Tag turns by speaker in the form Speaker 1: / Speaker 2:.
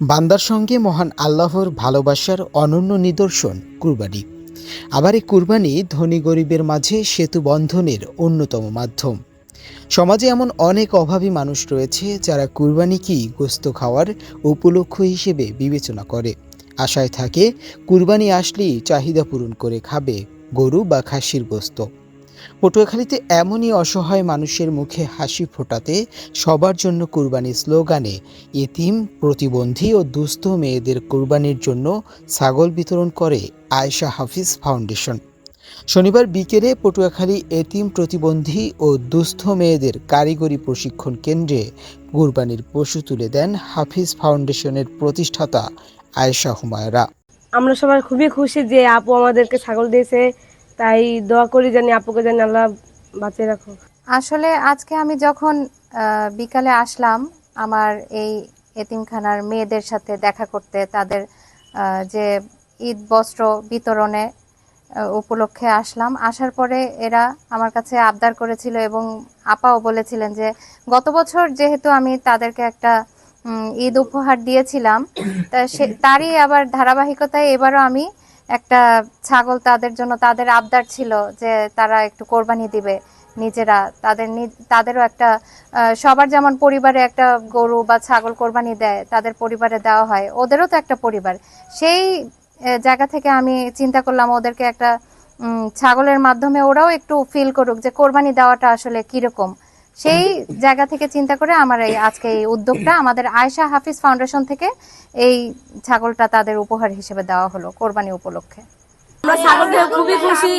Speaker 1: বান্দার সঙ্গে মহান আল্লাহর ভালোবাসার অনন্য নিদর্শন, কুরবানি। আবার এই কুরবানি ধনী গরিবের মাঝে সেতু বন্ধনের অন্যতম মাধ্যম। সমাজে এমন অনেক অভাবী মানুষ রয়েছে যারা কুরবানিকেই গোস্ত খাওয়ার উপলক্ষ হিসেবে বিবেচনা করে। আশায় থাকে, কুরবানি আসলেই চাহিদা পূরণ করে খাবে গরু বা খাসির গোস্ত। পটুয়াখালীতে এমনই অসহায় মানুষের মুখে হাসি ফোটাতে সবার জন্য কুরবানি স্লোগানে এতিম, প্রতিবন্ধী ও দুস্থ মেয়েদের কুরবানির জন্য ছাগল বিতরণ করে আয়েশা হাফিজ ফাউন্ডেশন। শনিবার বিকেলে পটুয়াখালী এতিম, প্রতিবন্ধী ও দুস্থ মেয়েদের কারিগরি প্রশিক্ষণ কেন্দ্রে কুরবানির পশু তুলে দেন হাফিজ ফাউন্ডেশনের প্রতিষ্ঠাতা আয়েশা হুমায়রা।
Speaker 2: আমরা সবাই খুবই খুশি যে আপু আমাদেরকে ছাগল দিয়েছে। তাই দোয়া করি জানি আপুকে জানি আল্লাহ বাঁচিয়ে রাখো
Speaker 3: আসলে আজকে আমি যখন বিকালে আসলাম, আমার এই এতিমখানার মেয়েদের সাথে দেখা করতে, তাদের যে ঈদ বস্ত্র বিতরণে উপলক্ষে আসলাম, আসার পরে এরা আমার কাছে আবদার করেছিল এবং আপাও বলেছিলেন যে, গত বছর যেহেতু আমি তাদেরকে একটা ঈদ উপহার দিয়েছিলাম, তা সে, তারই আবার ধারাবাহিকতায় এবারও আমি একটা ছাগল তাদের জন্য তাদের আবদার ছিল যে তারা একটু কোরবানি দিবে নিজেরা। তাদের তাদেরও একটা সবার যেমন পরিবারে একটা গরু বা ছাগল কোরবানি দেয়, তাদের পরিবারে দেওয়া হয়, ওদেরও তো একটা পরিবার। সেই জায়গা থেকে আমি চিন্তা করলাম ওদেরকে একটা ছাগলের মাধ্যমে ওরাও একটু ফিল করুক যে কোরবানি দেওয়াটা আসলে কীরকম। সেই জায়গা থেকে চিন্তা করে আমার এই আজকে এই উদ্যোগটা আমাদের আয়শা হাফিজ ফাউন্ডেশন থেকে এই ছাগলটা তাদের উপহার হিসেবে দেওয়া হলো, কোরবানি উপলক্ষে।
Speaker 2: আমরা খুবই খুশি